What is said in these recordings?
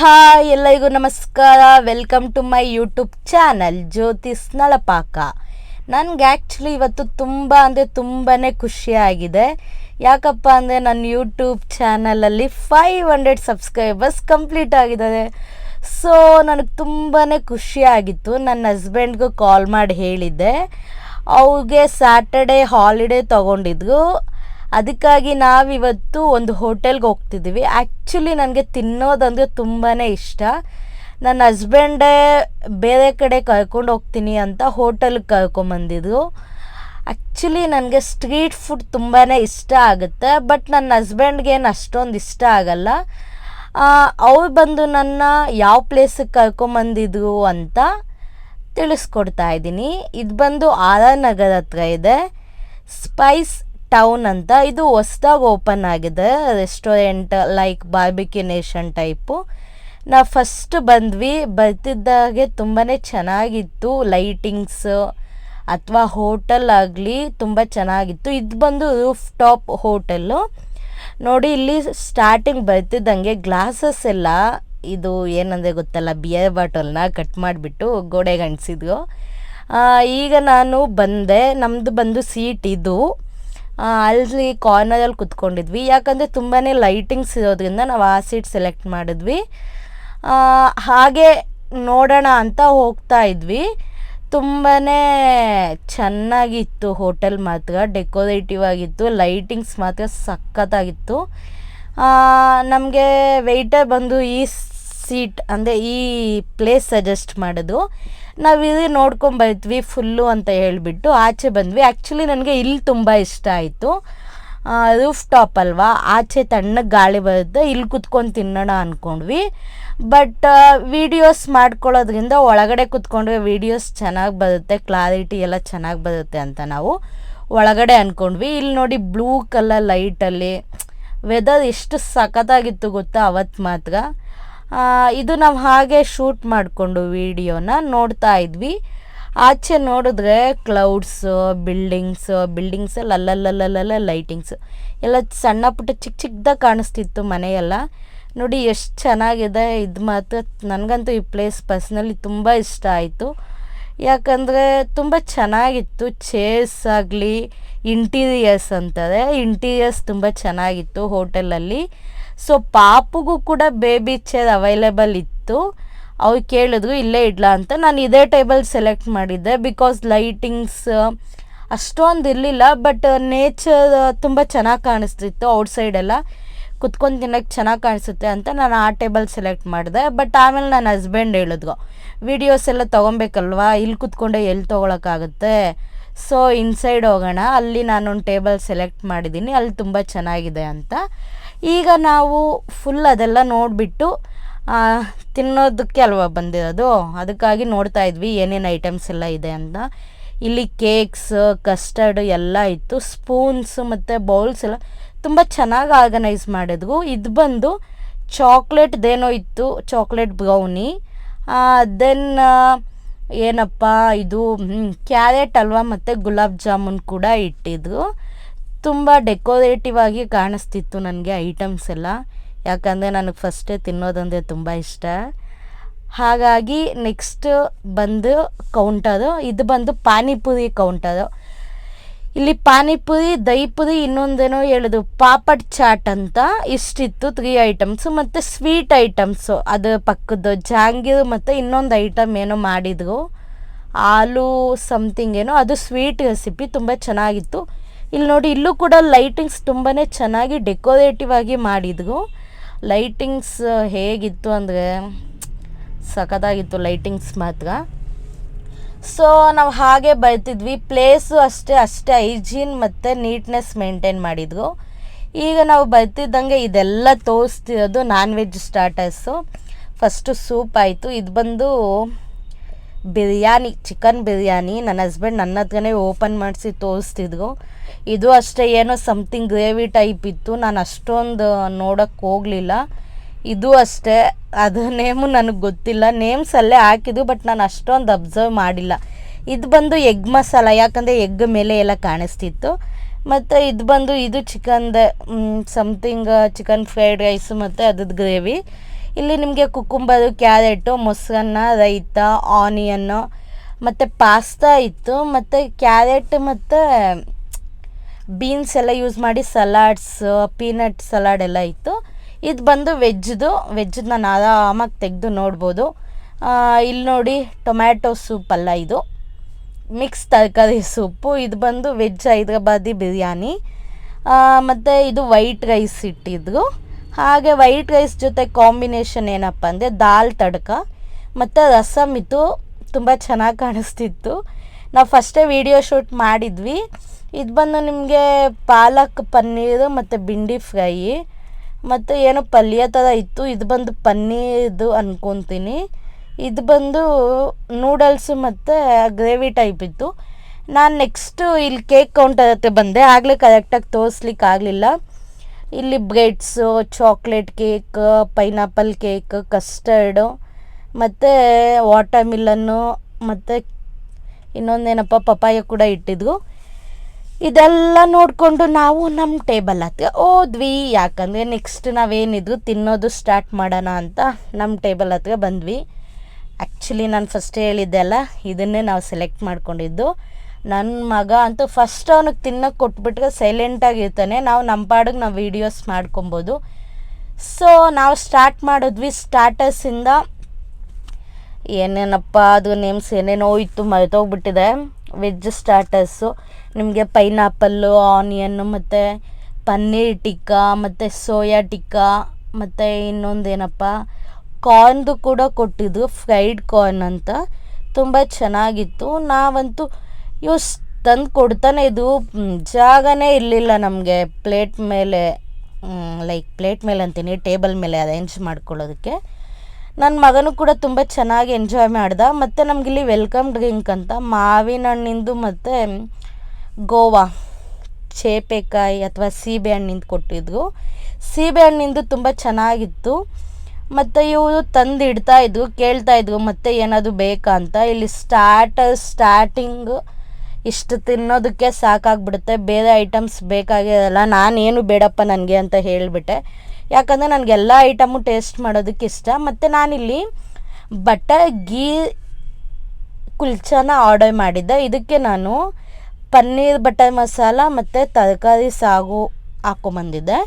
Hi, ಎಲ್ಲರಿಗೂ ನಮಸ್ಕಾರ. Welcome to my YouTube channel Jyothis Nalapaka. ನನಗೆ ಆ್ಯಕ್ಚುಲಿ ಇವತ್ತು ತುಂಬ ಅಂದರೆ ತುಂಬಾ ಖುಷಿಯಾಗಿದೆ. ಯಾಕಪ್ಪ ಅಂದರೆ ನನ್ನ ಯೂಟ್ಯೂಬ್ ಚಾನಲಲ್ಲಿ ಫೈವ್ ಹಂಡ್ರೆಡ್ ಸಬ್ಸ್ಕ್ರೈಬರ್ಸ್ ಕಂಪ್ಲೀಟ್ ಆಗಿದ್ದಾರೆ ಸೊ ನನಗೆ ತುಂಬಾ ಖುಷಿಯಾಗಿತ್ತು. ನನ್ನ ಹಸ್ಬೆಂಡ್ಗೂ ಕಾಲ್ ಮಾಡಿ ಹೇಳಿದ್ದೆ. ಅವ್ರಿಗೆ ಸ್ಯಾಟರ್ಡೇ ಹಾಲಿಡೇ ತೊಗೊಂಡಿದ್ರು. ಅದಕ್ಕಾಗಿ ನಾವಿವತ್ತು ಒಂದು ಹೋಟೆಲ್ಗೆ ಹೋಗ್ತಿದ್ದೀವಿ. ಆ್ಯಕ್ಚುಲಿ ನನಗೆ ತಿನ್ನೋದಂದರೆ ತುಂಬಾ ಇಷ್ಟ. ನನ್ನ ಹಸ್ಬೆಂಡೇ ಬೇರೆ ಕಡೆ ಕರ್ಕೊಂಡು ಹೋಗ್ತೀನಿ ಅಂತ ಹೋಟೆಲ್ಗೆ ಕರ್ಕೊಂಬಂದಿದ್ರು ಆ್ಯಕ್ಚುಲಿ ನನಗೆ ಸ್ಟ್ರೀಟ್ ಫುಡ್ ತುಂಬಾ ಇಷ್ಟ ಆಗುತ್ತೆ ಬಟ್ ನನ್ನ ಹಸ್ಬೆಂಡ್ಗೆ ಏನು ಅಷ್ಟೊಂದು ಇಷ್ಟ ಆಗಲ್ಲ. ಅವ್ರು ಬಂದು ನನ್ನ ಯಾವ ಪ್ಲೇಸಿಗೆ ಕರ್ಕೊಂಬಂದಿದ್ರು ಅಂತ ತಿಳಿಸ್ಕೊಡ್ತಾ ಇದ್ದೀನಿ. ಇದು ಬಂದು ಆರ್ ಆರ್ ನಗರ ಹತ್ರ ಇದೆ. ಸ್ಪೈಸ್ ಟೌನ್ ಅಂತ. ಇದು ಹೊಸ್ದಾಗಿ ಓಪನ್ ಆಗಿದೆ. Restaurant like Barbeque Nation type ನಾವು ಫಸ್ಟ್ ಬಂದ್ವಿ. ಬರ್ತಿದ್ದಾಗೆ ತುಂಬಾ ಚೆನ್ನಾಗಿತ್ತು. ಲೈಟಿಂಗ್ಸ್ ಅಥವಾ ಹೋಟೆಲ್ ಆಗಲಿ ತುಂಬ ಚೆನ್ನಾಗಿತ್ತು. ಇದು ಬಂದು ರೂಫ್ ಟಾಪ್ ಹೋಟೆಲ್ಲು ನೋಡಿ ಇಲ್ಲಿ ಸ್ಟಾರ್ಟಿಂಗ್ ಬರ್ತಿದ್ದಂಗೆ ಗ್ಲಾಸಸ್ ಎಲ್ಲ. ಇದು ಏನಂದರೆ ಗೊತ್ತಲ್ಲ ಬಿಯರ್ ಬಾಟಲ್ನ ಕಟ್ ಮಾಡಿಬಿಟ್ಟು ಗೋಡೆಗೆ ಈಗ ನಾನು ಬಂದೆ. ನಮ್ಮದು ಬಂದು ಸೀಟ್ ಇದು. ಅಲ್ಲಿ ಕಾರ್ನರಲ್ಲಿ ಕುತ್ಕೊಂಡಿದ್ವಿ. ಯಾಕಂದರೆ ತುಂಬಾ ಲೈಟಿಂಗ್ಸ್ ಇರೋದ್ರಿಂದ ನಾವು ಆ ಸೀಟ್ ಸೆಲೆಕ್ಟ್ ಮಾಡಿದ್ವಿ. ಹಾಗೆ ನೋಡೋಣ ಅಂತ ಹೋಗ್ತಾ ಇದ್ವಿ. ತುಂಬಾ ಚೆನ್ನಾಗಿತ್ತು ಹೋಟೆಲ್ ಮಾತ್ರ. ಡೆಕೋರೇಟಿವ್ ಆಗಿತ್ತು ಲೈಟಿಂಗ್ಸ್ ಮಾತ್ರ ಸಖತ್ತಾಗಿತ್ತು. ನಮಗೆ ವೆಯ್ಟರ್ ಬಂದು ಈ ಸೀಟ್ ಅಂದರೆ ಈ ಪ್ಲೇಸ್ ಸಜೆಸ್ಟ್ ಮಾಡಿದ್ರು ನಾವು ನೋಡ್ಕೊಂಬರ್ತೀವಿ ಫುಲ್ಲು ಅಂತ ಹೇಳಿಬಿಟ್ಟು ಆಚೆ ಬಂದ್ವಿ. ಆ್ಯಕ್ಚುಲಿ ನನಗೆ ಇಲ್ಲಿ ತುಂಬ ಇಷ್ಟ ಆಯಿತು. ರೂಫ್ ಟಾಪ್ ಅಲ್ವಾ? ಆಚೆ ತಣ್ಣಗೆ ಗಾಳಿ ಬರುತ್ತೆ. ಇಲ್ಲಿ ಕುತ್ಕೊಂಡು ತಿನ್ನೋಣ ಅಂದ್ಕೊಂಡ್ವಿ ಬಟ್ ವೀಡಿಯೋಸ್ ಮಾಡ್ಕೊಳ್ಳೋದ್ರಿಂದ ಒಳಗಡೆ ಕುತ್ಕೊಂಡ್ರೆ ವೀಡಿಯೋಸ್ ಚೆನ್ನಾಗಿ ಬರುತ್ತೆ. ಕ್ಲಾರಿಟಿ ಎಲ್ಲ ಚೆನ್ನಾಗಿ ಬರುತ್ತೆ ಅಂತ ನಾವು ಒಳಗಡೆ ಅಂದ್ಕೊಂಡ್ವಿ ಇಲ್ಲಿ ನೋಡಿ ಬ್ಲೂ ಕಲರ್ ಲೈಟಲ್ಲಿ ವೆದರ್ ಎಷ್ಟು ಸಖತ್ತಾಗಿತ್ತು ಗೊತ್ತಾ ಅವತ್ತು ಮಾತ್ರ. ಇದು ನಾವು ಹಾಗೆ ಶೂಟ್ ಮಾಡಿಕೊಂಡು ವೀಡಿಯೋನ ನೋಡ್ತಾ ಇದ್ವಿ. ಆಚೆ ನೋಡಿದ್ರೆ ಕ್ಲೌಡ್ಸು ಬಿಲ್ಡಿಂಗ್ಸು ಬಿಲ್ಡಿಂಗ್ಸಲ್ಲಿ ಅಲ್ಲಲ್ಲಲ್ಲಲ್ಲ ಲೈಟಿಂಗ್ಸ್ ಎಲ್ಲ ಸಣ್ಣ ಪುಟ್ಟ ಚಿಕ್ಕ ಚಿಕ್ಕದಾಗಿ ಕಾಣಿಸ್ತಿತ್ತು ಮನೆಯೆಲ್ಲ. ನೋಡಿ ಎಷ್ಟು ಚೆನ್ನಾಗಿದೆ, ಇದು ಮಾತ್ರ ನನಗಂತೂ ಈ ಪ್ಲೇಸ್ ಪರ್ಸ್ನಲಿ ತುಂಬ ಇಷ್ಟ ಆಯಿತು. ಯಾಕಂದರೆ ತುಂಬ ಚೆನ್ನಾಗಿತ್ತು ಚೇರ್ಸ್ ಆಗಲಿ ಇಂಟೀರಿಯರ್ಸ್ ಅಂತಾರೆ ಇಂಟೀರಿಯರ್ಸ್ ತುಂಬ ಚೆನ್ನಾಗಿತ್ತು ಹೋಟೆಲಲ್ಲಿ ಸೊ ಪಾಪುಗೂ ಕೂಡ ಬೇಬಿ ಚೇರ್ ಅವೈಲೇಬಲ್ ಇತ್ತು. ಅವ್ರು ಕೇಳಿದ್ರು, ಇಲ್ಲೇ ಇಡ್ಲಾ ಅಂತ. ನಾನು ಇದೇ ಟೇಬಲ್ ಸೆಲೆಕ್ಟ್ ಮಾಡಿದ್ದೆ ಬಿಕಾಸ್ ಲೈಟಿಂಗ್ಸ್ ಅಷ್ಟೊಂದು ಇರಲಿಲ್ಲ ಬಟ್ ನೇಚರ್ ತುಂಬ ಚೆನ್ನಾಗಿ ಕಾಣಿಸ್ತಿತ್ತು ಔಟ್ಸೈಡೆಲ್ಲ ಕುತ್ಕೊಂಡು ತಿನ್ನೋಕ್ಕೆ ಚೆನ್ನಾಗಿ ಕಾಣಿಸುತ್ತೆ ಅಂತ ನಾನು ಆ ಟೇಬಲ್ ಸೆಲೆಕ್ಟ್ ಮಾಡಿದೆ. ಬಟ್ ಆಮೇಲೆ ನನ್ನ ಹಸ್ಬೆಂಡ್ ಹೇಳಿದ್ರು ವೀಡಿಯೋಸ್ ಎಲ್ಲ ತೊಗೊಬೇಕಲ್ವಾ? ಇಲ್ಲಿ ಕುತ್ಕೊಂಡೆ ಎಲ್ಲಿ ತೊಗೊಳಕ್ಕಾಗುತ್ತೆ? ಸೊ ಇನ್ಸೈಡ್ ಹೋಗೋಣ. ಅಲ್ಲಿ ನಾನೊಂದು ಟೇಬಲ್ ಸೆಲೆಕ್ಟ್ ಮಾಡಿದ್ದೀನಿ ಅಲ್ಲಿ ತುಂಬ ಚೆನ್ನಾಗಿದೆ ಅಂತ. ಈಗ ನಾವು ಫುಲ್ ಅದೆಲ್ಲ ನೋಡಿಬಿಟ್ಟು ತಿನ್ನೋದಕ್ಕೆ ಅಲ್ವಾ ಬಂದಿರೋದು? ಅದಕ್ಕಾಗಿ ನೋಡ್ತಾ ಇದ್ವಿ, ಏನೇನು ಐಟಮ್ಸ್ ಎಲ್ಲ ಇದೆ ಅಂತ. ಇಲ್ಲಿ ಕೇಕ್ಸ್ ಕಸ್ಟರ್ಡ್ ಎಲ್ಲ ಇತ್ತು. ಸ್ಪೂನ್ಸ್ ಮತ್ತು ಬೌಲ್ಸ್ ಎಲ್ಲ ತುಂಬ ಚೆನ್ನಾಗಿ ಆರ್ಗನೈಸ್ ಮಾಡಿದ್ವು. ಇದು ಬಂದು ಚಾಕ್ಲೇಟ್ದೇನೋ ಇತ್ತು ಚಾಕ್ಲೇಟ್ ಬ್ರೌನಿ ದೆನ್ ಏನಪ್ಪ, ಇದು ಕ್ಯಾರೆಟ್ ಹಲ್ವಾ ಮತ್ತು ಗುಲಾಬ್ ಜಾಮೂನ್ ಕೂಡ ಇಟ್ಟಿದ್ರು ತುಂಬ ಡೆಕೋರೇಟಿವ್ ಆಗಿ ಕಾಣಿಸ್ತಿತ್ತು ನನಗೆ ಐಟಮ್ಸ್ ಎಲ್ಲ. ಯಾಕಂದರೆ ನನಗೆ ಫಸ್ಟೇ ತಿನ್ನೋದಂದರೆ ತುಂಬ ಇಷ್ಟ. ಹಾಗಾಗಿ ನೆಕ್ಸ್ಟ್ ಬಂದು ಕೌಂಟರು ಇದು ಬಂದು ಪಾನಿಪುರಿ ಕೌಂಟರು ಇಲ್ಲಿ ಪಾನಿಪುರಿ ದಹಿಪುರಿ ಇನ್ನೊಂದೇನೋ ಹೇಳಿದ್ರು ಪಾಪಡ್ ಚಾಟ್ ಅಂತ ಇಷ್ಟಿತ್ತು ತ್ರೀ ಐಟಮ್ಸು ಮತ್ತು ಸ್ವೀಟ್ ಐಟಮ್ಸು ಅದು ಪಕ್ಕದ್ದು ಜಾಂಗೀರು ಮತ್ತು ಇನ್ನೊಂದು ಐಟಮ್ ಏನೋ ಮಾಡಿದ್ರು. ಆಲೂ ಸಮಥಿಂಗ್ ಏನೋ. ಅದು ಸ್ವೀಟ್ ರೆಸಿಪಿ ತುಂಬ ಚೆನ್ನಾಗಿತ್ತು. ಇಲ್ಲಿ ನೋಡಿ, ಇಲ್ಲೂ ಕೂಡ ಲೈಟಿಂಗ್ಸ್ ತುಂಬಾ ಚೆನ್ನಾಗಿ ಡೆಕೋರೇಟಿವ್ ಆಗಿ ಮಾಡಿದ್ವು ಲೈಟಿಂಗ್ಸ್ ಹೇಗಿತ್ತು ಅಂದರೆ ಸಖತ್ತಾಗಿತ್ತು ಲೈಟಿಂಗ್ಸ್ ಮಾತ್ರ. ಸೊ ನಾವು ಹಾಗೆ ಬರ್ತಿದ್ವಿ ಪ್ಲೇಸು ಅಷ್ಟೇ ಅಷ್ಟೇ ಹೈಜೀನ್ ಮತ್ತು ನೀಟ್ನೆಸ್ ಮೇಂಟೈನ್ ಮಾಡಿದ್ರು. ಈಗ ನಾವು ಬರ್ತಿದ್ದಂಗೆ ಇದೆಲ್ಲ ತೋರಿಸ್ತಿರೋದು non veg starters first soup ಆಯಿತು. ಇದು ಬಂದು ಬಿರಿಯಾನಿ, ಚಿಕನ್ ಬಿರಿಯಾನಿ ನನ್ನ ಹಸ್ಬೆಂಡ್ ನನ್ನ ಹತ್ರನೇ ಓಪನ್ ಮಾಡಿಸಿ ತೋರಿಸ್ತಿದ್ರು. ಇದು ಅಷ್ಟೇ ಏನೋ ಸಮಥಿಂಗ್ ಗ್ರೇವಿ ಟೈಪ್ ಇತ್ತು. ನಾನು ಅಷ್ಟೊಂದು ನೋಡೋಕ್ಕೆ ಹೋಗಲಿಲ್ಲ. ಇದು ಅಷ್ಟೇ. ಅದು ನೇಮು ನನಗೆ ಗೊತ್ತಿಲ್ಲ. ನೇಮ್ಸ್ ಅಲ್ಲೇ ಹಾಕಿದ್ದು ಬಟ್ ನಾನು ಅಷ್ಟೊಂದು ಅಬ್ಸರ್ವ್ ಮಾಡಿಲ್ಲ. ಇದು ಬಂದು ಎಗ್ ಮಸಾಲ, ಯಾಕಂದರೆ ಎಗ್ ಮೇಲೆ ಎಲ್ಲ ಕಾಣಿಸ್ತಿತ್ತು. ಮತ್ತು ಇದು ಬಂದು ಇದು ಚಿಕನ್ದೆ ಸಮಥಿಂಗ್ ಚಿಕನ್ ಫ್ರೈಡ್ ರೈಸ್ ಮತ್ತು ಅದ್ರದ್ದು ಗ್ರೇವಿ ಇಲ್ಲಿ ನಿಮಗೆ ಕುಕುಂಬರು ಕ್ಯಾರೆಟು, ಮೊಸರನ್ನ, ರೈತ, ಆನಿಯನ್ನು, ಮತ್ತು ಪಾಸ್ತಾ ಇತ್ತು. ಮತ್ತು ಕ್ಯಾರೆಟ್ ಮತ್ತು ಬೀನ್ಸ್ ಎಲ್ಲ ಯೂಸ್ ಮಾಡಿ ಸಲಾಡ್ಸ್, ಪೀನಟ್ ಸಲಾಡ್ ಎಲ್ಲ ಇತ್ತು. ಇದು ಬಂದು ವೆಜ್ದು ವೆಜ್ ನಾನು ಆರಾಮಾಗಿ ತೆಗೆದು ನೋಡ್ಬೋದು. ಇಲ್ಲಿ ನೋಡಿ ಟೊಮ್ಯಾಟೊ ಸೂಪ್ ಅಲ್ಲ ಇದು. ಮಿಕ್ಸ್ ತರಕಾರಿ ಸೂಪು. ಇದು ಬಂದು ವೆಜ್ ಹೈದ್ರಾಬಾದಿ ಬಿರಿಯಾನಿ. ಮತ್ತು ಇದು ವೈಟ್ ರೈಸ್ ಇಟ್ಟಿದ್ರು. ಹಾಗೆ ವೈಟ್ ರೈಸ್ ಜೊತೆ ಕಾಂಬಿನೇಷನ್ ಏನಪ್ಪ ಅಂದರೆ ದಾಲ್ ತಡ್ಕ. ಮತ್ತು ರಸಮ್ ಇತ್ತು ತುಂಬ ಚೆನ್ನಾಗಿ ಕಾಣಿಸ್ತಿತ್ತು. ನಾವು ಫಸ್ಟೇ ವಿಡಿಯೋ ಶೂಟ್ ಮಾಡಿದ್ವಿ. ಇದು ಬಂದು ನಿಮಗೆ ಪಾಲಕ್ ಪನ್ನೀರು ಮತ್ತು ಬಿಂಡಿ ಫ್ರೈ ಮತ್ತು ಏನು ಪಲ್ಯ ಥರ ಇತ್ತು. ಇದು ಬಂದು ಪನ್ನೀರ್ದು ಅಂದ್ಕೊತೀನಿ ಇದು ಬಂದು ನೂಡಲ್ಸು ಮತ್ತು ಗ್ರೇವಿ ಟೈಪ್ ಇತ್ತು. ನಾನು ನೆಕ್ಸ್ಟು ಇಲ್ಲಿ ಕೇಕ್ ಕೌಂಟರ್ ಹತ್ರ ಬಂದೆ. ಆಗಲೇ ಕರೆಕ್ಟಾಗಿ ತೋರಿಸ್ಲಿಕ್ಕೆ ಆಗಲಿಲ್ಲ ಇಲ್ಲಿ breads, chocolate cake, pineapple cake, custard, ಮತ್ತು ವಾಟರ್ ಮಿಲನ್ನು ಮತ್ತು ಇನ್ನೊಂದೇನಪ್ಪ, ಪಪ್ಪಾಯ ಕೂಡ ಇಟ್ಟಿದ್ರು ಇದೆಲ್ಲ ನೋಡಿಕೊಂಡು ನಾವು ನಮ್ಮ ಟೇಬಲ್ ಹತ್ತಿರ ಹೋದ್ವಿ. ಯಾಕಂದರೆ ನೆಕ್ಸ್ಟ್ ನಾವೇನಿದ್ರು ತಿನ್ನೋದು ಸ್ಟಾರ್ಟ್ ಮಾಡೋಣ ಅಂತ ನಮ್ಮ ಟೇಬಲ್ ಹತ್ತಿರ ಬಂದ್ವಿ. ಆ್ಯಕ್ಚುಲಿ ನಾನು ಫಸ್ಟ್ ಹೇಳಿದ್ದೆ ಅಲ್ಲ ಇದನ್ನೇ ನಾವು ಸೆಲೆಕ್ಟ್ ಮಾಡ್ಕೊಂಡಿದ್ದು. ನನ್ನ ಮಗ ಅಂತೂ ಫಸ್ಟ್ ಅವನಿಗೆ ತಿನ್ನೋಕೆ ಕೊಟ್ಬಿಟ್ರೆ ಸೈಲೆಂಟಾಗಿರ್ತಾನೆ ನಾವು ನಮ್ಮ ಪಾಡಿಗೆ ನಾವು ವೀಡಿಯೋಸ್ ಮಾಡ್ಕೊಬೋದು. ಸೊ ನಾವು ಸ್ಟಾರ್ಟ್ ಮಾಡಿದ್ವಿ ಸ್ಟಾರ್ಟರ್ಸಿಂದ ಏನೇನಪ್ಪ ಅದು ನೇಮ್ಸ್ ಏನೇನೋ ಇತ್ತು ಮರೆತೋಗ್ಬಿಟ್ಟಿದೆ. ವೆಜ್ ಸ್ಟಾರ್ಟರ್ಸು ನಿಮಗೆ ಪೈನಾಪಲ್ಲು ಆನಿಯನ್ನು ಮತ್ತು ಪನ್ನೀರ್ ಟಿಕ್ಕಾ, ಮತ್ತು ಸೋಯಾ ಟಿಕ್ಕಾ, ಮತ್ತು ಇನ್ನೊಂದೇನಪ್ಪ ಕಾರ್ನ್ದು ಕೂಡ ಕೊಟ್ಟಿದ್ದು ಫ್ರೈಡ್ ಕಾರ್ನ್ ಅಂತ. ತುಂಬ ಚೆನ್ನಾಗಿತ್ತು. ನಾವಂತೂ ಯೂಸ್, ತಂದು ಕೊಡ್ತಾನೆ ಇದು. ಜಾಗನೇ ಇರಲಿಲ್ಲ ನಮಗೆ. ಪ್ಲೇಟ್ ಮೇಲೆ ಲೈಕ್ ಪ್ಲೇಟ್ ಮೇಲೆ ಅಂತೀನಿ, ಟೇಬಲ್ ಮೇಲೆ ಅರೇಂಜ್ ಮಾಡ್ಕೊಳ್ಳೋದಕ್ಕೆ. ನನ್ನ ಮಗನೂ ಕೂಡ ತುಂಬ ಚೆನ್ನಾಗಿ ಎಂಜಾಯ್ ಮಾಡ್ದ. ಮತ್ತು ನಮಗಿಲ್ಲಿ ವೆಲ್ಕಮ್ ಡ್ರಿಂಕ್ ಅಂತ ಮಾವಿನ ಹಣ್ಣಿಂದು ಮತ್ತು ಗೋವಾ, ಚೇಪೆಕಾಯಿ ಅಥವಾ ಸೀಬೆ ಹಣ್ಣಿಂದು ಕೊಟ್ಟಿದ್ವು. ಸೀಬೆ ಹಣ್ಣಿಂದು ತುಂಬ ಚೆನ್ನಾಗಿತ್ತು. ಮತ್ತು ಇವರು ತಂದು ಕೇಳ್ತಾ ಇದ್ರು ಮತ್ತೆ ಏನಾದರೂ ಬೇಕಾ ಅಂತ. ಇಲ್ಲಿ ಸ್ಟಾರ್ಟರ್ ಸ್ಟಾರ್ಟಿಂಗ್ ಇಷ್ಟು ತಿನ್ನೋದಕ್ಕೆ ಸಾಕಾಗ್ಬಿಡುತ್ತೆ, ಬೇರೆ ಐಟಮ್ಸ್ ಬೇಕಾಗಿರಲ್ಲ ನಾನೇನು ಬೇಡಪ್ಪ ನನಗೆ ಅಂತ ಹೇಳಿಬಿಟ್ಟೆ. ಯಾಕಂದರೆ ನನಗೆಲ್ಲ ಐಟಮು ಟೇಸ್ಟ್ ಮಾಡೋದಕ್ಕೆ ಇಷ್ಟ. ಮತ್ತು ನಾನಿಲ್ಲಿ ಬಟರ್ ಗೀ ಕುಲ್ಚಾನ ಆರ್ಡರ್ ಮಾಡಿದ್ದೆ. ಇದಕ್ಕೆ ನಾನು ಪನ್ನೀರ್ ಬಟರ್ ಮಸಾಲ ಮತ್ತು ತರಕಾರಿ ಸಾಗು ಹಾಕೊಂಬಂದಿದ್ದೆ.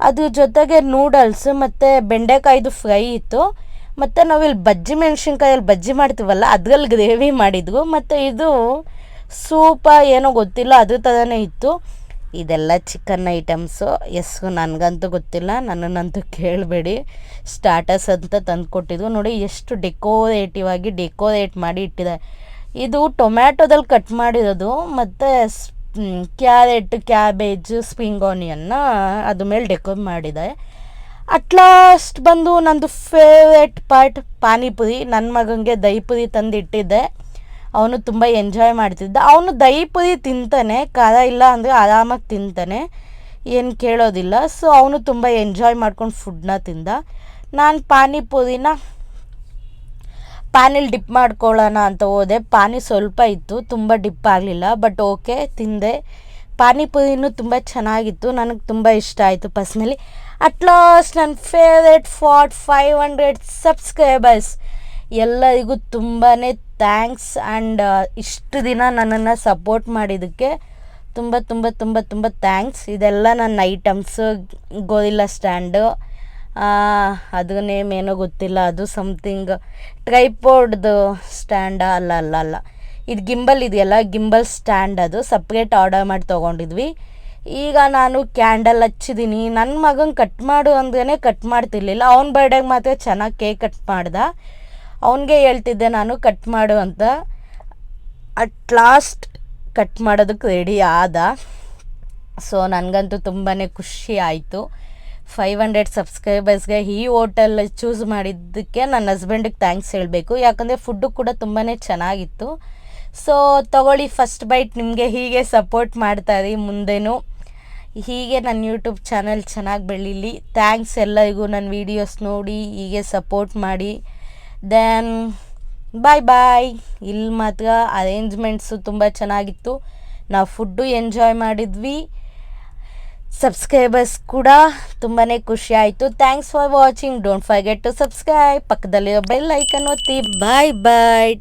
ಅದ್ರ ಜೊತೆಗೆ ನೂಡಲ್ಸ್ ಮತ್ತು ಬೆಂಡೆಕಾಯ್ದು ಫ್ರೈ ಇತ್ತು. ಮತ್ತು ನಾವಿಲ್ಲಿ ಬಜ್ಜಿ ಮೆಣಸಿನ್ಕಾಯಲ್ಲಿ ಬಜ್ಜಿ ಮಾಡ್ತೀವಲ್ಲ, ಅದ್ರಲ್ಲಿ ಗ್ರೇವಿ ಮಾಡಿದ್ವು. ಮತ್ತು ಇದು ಸೂಪ ಏನೋ ಗೊತ್ತಿಲ್ಲ ಅದು ಥರನೇ ಇತ್ತು. ಇದೆಲ್ಲ ಚಿಕನ್ ಐಟಮ್ಸು ಎಸ್ ನನಗಂತೂ ಗೊತ್ತಿಲ್ಲ, ನನ್ನನ್ನಂತೂ ಕೇಳಬೇಡಿ. ಸ್ಟಾಟಸ್ ಅಂತ ತಂದು ಕೊಟ್ಟಿದ್ವು ನೋಡಿ, ಎಷ್ಟು ಡೆಕೋರೇಟಿವ್ ಆಗಿ ಡೆಕೋರೇಟ್ ಮಾಡಿ ಇಟ್ಟಿದೆ ಇದು ಟೊಮ್ಯಾಟೊದಲ್ಲಿ ಕಟ್ ಮಾಡಿರೋದು, ಮತ್ತು ಕ್ಯಾರೆಟ್ ಕ್ಯಾಬೇಜ್ ಸ್ಪ್ರಿಂಗ್ ಆನಿಯನ್ನ ಅದ್ರ ಮೇಲೆ ಡೆಕೋರ್ ಮಾಡಿದೆ ಅಟ್ಲಾಸ್ಟ್ ಬಂದು ನಂದು ಫೇವ್ರೆಟ್ ಪಾರ್ಟ್ ಪಾನಿಪುರಿ. ನನ್ನ ಮಗನಿಗೆ ದಹಿಪುರಿ ತಂದು ಇಟ್ಟಿದ್ದೆ ಅವನು ತುಂಬ ಎಂಜಾಯ್ ಮಾಡ್ತಿದ್ದ. ಅವನು ದೈಪುರಿ ತಿಂತಾನೆ, ಖಾರ ಇಲ್ಲ ಅಂದರೆ ಆರಾಮಾಗಿ ತಿಂತಾನೆ, ಏನು ಕೇಳೋದಿಲ್ಲ. ಸೊ ಅವನು ತುಂಬ ಎಂಜಾಯ್ ಮಾಡ್ಕೊಂಡು ಫುಡ್ನ ತಿಂದ. ನಾನು ಪಾನಿಪುರಿನ, ಪಾನಿಲಿ ಡಿಪ್ ಮಾಡ್ಕೊಳ್ಳೋಣ ಅಂತ ಹೋದೆ. ಪಾನಿ ಸ್ವಲ್ಪ ಇತ್ತು, ತುಂಬ ಡಿಪ್ ಆಗಲಿಲ್ಲ ಬಟ್ ಓಕೆ ತಿಂದೆ. ಪಾನಿಪುರಿನೂ ತುಂಬ ಚೆನ್ನಾಗಿತ್ತು, ನನಗೆ ತುಂಬ ಇಷ್ಟ ಆಯಿತು ಪರ್ಸ್ನಲಿ ಅಟ್ಲಾಸ್ಟ್ ನನ್ನ favourite part five hundred subscribers ಎಲ್ಲರಿಗೂ ತುಂಬಾ ಥ್ಯಾಂಕ್ಸ್ ಆ್ಯಂಡ್ ಇಷ್ಟು ದಿನ ನನ್ನನ್ನು ಸಪೋರ್ಟ್ ಮಾಡಿದ್ದಕ್ಕೆ ತುಂಬ ತುಂಬ ತುಂಬ ತುಂಬ ಥ್ಯಾಂಕ್ಸ್ ಇದೆಲ್ಲ ನನ್ನ ಐಟಮ್ಸು ಗೋರಿಲ್ಲ ಸ್ಟ್ಯಾಂಡು ಅದು ನೇಮ್ ಏನೋ ಗೊತ್ತಿಲ್ಲ, ಅದು ಸಮಥಿಂಗ್ ಟ್ರೈಪೋರ್ಡ್ದು ಸ್ಟ್ಯಾಂಡ ಅಲ್ಲ ಅಲ್ಲ ಅಲ್ಲ. ಇದು ಗಿಂಬಲ್ ಇದೆಯಲ್ಲ ಗಿಂಬಲ್ ಸ್ಟ್ಯಾಂಡ್ ಅದು. ಸಪ್ರೇಟ್ ಆರ್ಡರ್ ಮಾಡಿ ತೊಗೊಂಡಿದ್ವಿ. ಈಗ ನಾನು ಕ್ಯಾಂಡಲ್ ಹಚ್ಚಿದ್ದೀನಿ ನನ್ನ ಮಗನ ಕಟ್ ಮಾಡು ಅಂದ್ರೇ ಕಟ್ ಮಾಡ್ತಿರ್ಲಿಲ್ಲ. ಅವ್ನ ಬರ್ಡೇಗೆ ಮಾತ್ರ ಚೆನ್ನಾಗಿ ಕೇಕ್ ಕಟ್ ಮಾಡ್ದ. ಅವನಿಗೆ ಹೇಳ್ತಿದ್ದೆ, ನಾನು ಕಟ್ ಮಾಡು ಅಂತ. ಅಟ್ ಲಾಸ್ಟ್ ಕಟ್ ಮಾಡೋದಕ್ಕೆ ರೆಡಿ ಆದ. ಸೊ ನನಗಂತೂ ತುಂಬಾ ಖುಷಿ ಆಯಿತು. ಫೈವ್ ಹಂಡ್ರೆಡ್ ಸಬ್ಸ್ಕ್ರೈಬರ್ಸ್ಗೆ ಈ ಹೋಟೆಲ್ ಚೂಸ್ ಮಾಡಿದ್ದಕ್ಕೆ ನನ್ನ ಹಸ್ಬೆಂಡಿಗೆ ಥ್ಯಾಂಕ್ಸ್ ಹೇಳಬೇಕು. ಯಾಕಂದರೆ ಫುಡ್ಡು ಕೂಡ ತುಂಬಾ ಚೆನ್ನಾಗಿತ್ತು. ಸೊ ತಗೊಳ್ಳಿ ಫಸ್ಟ್ ಬೈಟ್ ನಿಮಗೆ ಹೀಗೆ ಸಪೋರ್ಟ್ ಮಾಡ್ತಾಯಿರಿ ಮುಂದೆನೂ. ಹೀಗೆ ನನ್ನ ಯೂಟ್ಯೂಬ್ ಚಾನಲ್ ಚೆನ್ನಾಗಿ ಬೆಳೀಲಿ. ಥ್ಯಾಂಕ್ಸ್ ಎಲ್ಲರಿಗೂ. ನನ್ನ ವೀಡಿಯೋಸ್ ನೋಡಿ ಹೀಗೆ ಸಪೋರ್ಟ್ ಮಾಡಿ. ದೆನ್ ಬಾಯ್ ಬಾಯ್ ಇಲ್ಲಿ ಮಾತ್ರ ಅರೇಂಜ್ಮೆಂಟ್ಸು ತುಂಬ ಚೆನ್ನಾಗಿತ್ತು. ನಾವು ಫುಡ್ಡು ಎಂಜಾಯ್ ಮಾಡಿದ್ವಿ. ಸಬ್ಸ್ಕ್ರೈಬರ್ಸ್ ಕೂಡ ತುಂಬಾ ಖುಷಿ ಆಯಿತು. Thanks for watching don't forget to subscribe ಪಕ್ಕದಲ್ಲಿರೋ ಬೆಲ್ ಐಕನ್ ಒತ್ತಿ. Bye bye